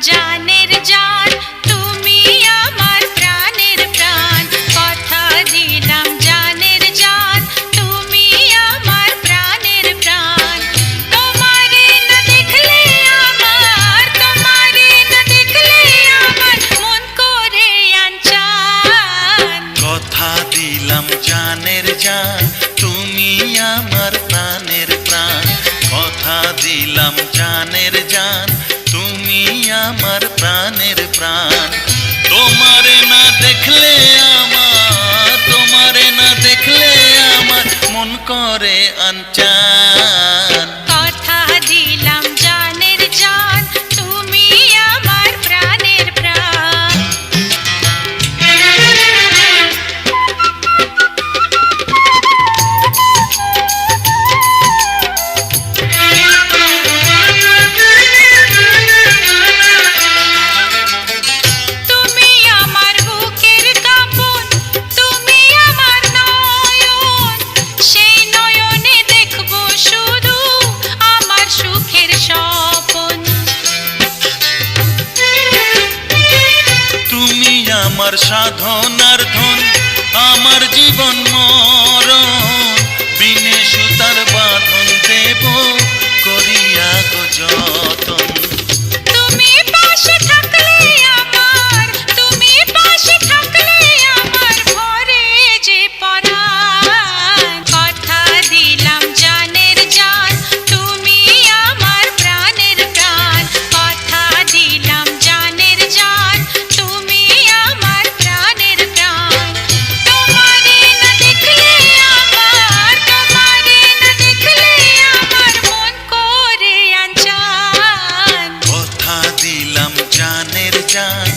জানের জান, তুমি আমার প্রাণের প্রাণ। কথা দিলাম জানের জান, তুমি আমার প্রাণের প্রাণ। তোমারে করে আনচান। কথা দিলাম জানের জান, তুমি আমার প্রাণের প্রাণ। কথা দিলাম জান আমার প্রাণের প্রাণ। তোমারে না দেখলে আমার তোমারে না দেখলে আমার মন করে আনচা আমার সাধনার ধন আমার জীবন মরণ। जान